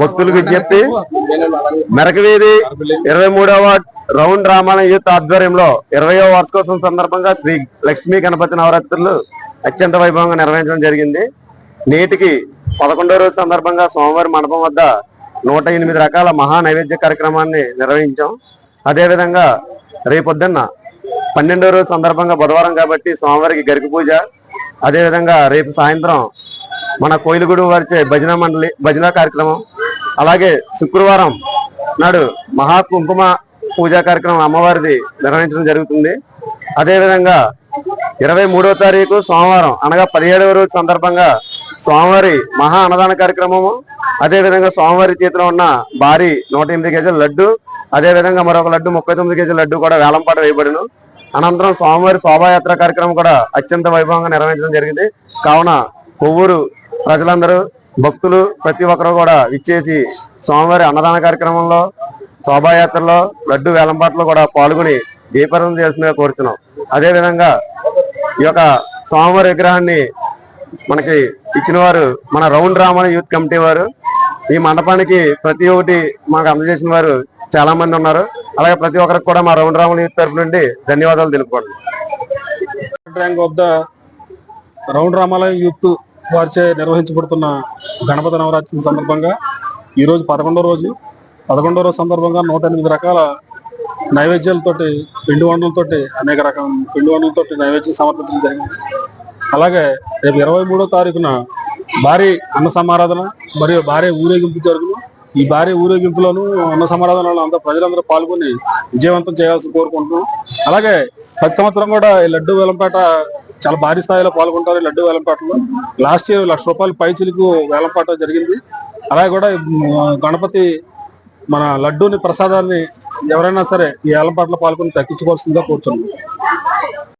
భక్తులకు విజ్ఞప్తి. మెరకవీధి ఇరవై మూడవ రౌండ్ రామాలయం యూత్ ఆధ్వర్యంలో ఇరవయో వార్షికోత్సవం సందర్భంగా శ్రీ లక్ష్మీ గణపతి నవరాత్రులు అత్యంత వైభవంగా నిర్వహించడం జరిగింది. నేటికి పదకొండవ రోజు సందర్భంగా సోమవారి మండపం వద్ద నూట ఎనిమిది రకాల మహా నైవేద్య కార్యక్రమాన్ని నిర్వహించాం. అదేవిధంగా రేపొద్దున్న పన్నెండో రోజు సందర్భంగా బుధవారం కాబట్టి సోమవారికి గరిక పూజ అదేవిధంగా రేపు సాయంత్రం మన కోయిలగూడు వారిచే భజన మండలి భజన కార్యక్రమం అలాగే శుక్రవారం నాడు మహా కుంకుమ పూజా కార్యక్రమం అమ్మవారిది నిర్వహించడం జరుగుతుంది. అదేవిధంగా ఇరవై మూడో తారీఖు సోమవారం అనగా పదిహేడవ రోజు సందర్భంగా స్వామివారి మహా అన్నదాన కార్యక్రమము అదేవిధంగా స్వామివారి చేతిలో ఉన్న భారీ నూట ఎనిమిది కేజీల లడ్డు అదేవిధంగా మరొక లడ్డు ముప్పై తొమ్మిది కేజీల లడ్డు కూడా వేలంపాట వేయబడిను. అనంతరం స్వామివారి శోభాయాత్ర కార్యక్రమం కూడా అత్యంత వైభవంగా నిర్వహించడం జరిగింది. కావున కొవ్వూరు ప్రజలందరూ భక్తులు ప్రతి ఒక్కరు కూడా ఇచ్చేసి స్వామివారి అన్నదాన కార్యక్రమంలో శోభాయాత్రలో లడ్డు వేలంపాట్లో కూడా పాల్గొని జయప్రదం చేస్తుందిగా కోరుతున్నాం అదేవిధంగా ఈ యొక్క స్వామివారి విగ్రహాన్ని మనకి ఇచ్చిన వారు మన రౌండ్ రామణ యూత్ కమిటీ వారు. ఈ మండపానికి ప్రతి ఒక్కటి మాకు అందజేసిన వారు చాలా మంది ఉన్నారు. అలాగే ప్రతి ఒక్కరికి కూడా మా రౌండ్ రామణ యూత్ తరపు నుండి ధన్యవాదాలు తెలుపుకోండి ట్యాంక్ రౌండ్ రామాలయం యూత్ వారిచే నిర్వహించబడుతున్న గణపతి నవరాత్రి సందర్భంగా ఈరోజు పదకొండో రోజు. పదకొండో రోజు సందర్భంగా నూట ఎనిమిది రకాల నైవేద్యాలతోటి పిండి వంటలతోటి అనేక రకాల పిండి వంటలతోటి నైవేద్యం సమర్పించడం జరిగింది. అలాగే రేపు ఇరవై మూడో తారీఖున భారీ అన్న సమారాధన మరియు భారీ ఊరేగింపు జరుగును. ఈ భారీ ఊరేగింపులోను అన్న సమారాధనలో అందరూ ప్రజలందరూ పాల్గొని విజయవంతం చేయాల్సి కోరుకుంటున్నాం. అలాగే ప్రతి సంవత్సరం కూడా ఈ లడ్డు వేలంపేట చాలా భారీ స్థాయిలో పాల్గొంటారు లడ్డు వేలంపాటలో. లాస్ట్ ఇయర్ లక్ష రూపాయలు పైచిలకు వేలంపాట జరిగింది. అలాగే కూడా గణపతి మన లడ్డూని ప్రసాదాన్ని ఎవరైనా సరే ఈ వేలంపాటలో పాల్గొని తగ్గించుకోవాల్సిందిగా కూర్చున్నాం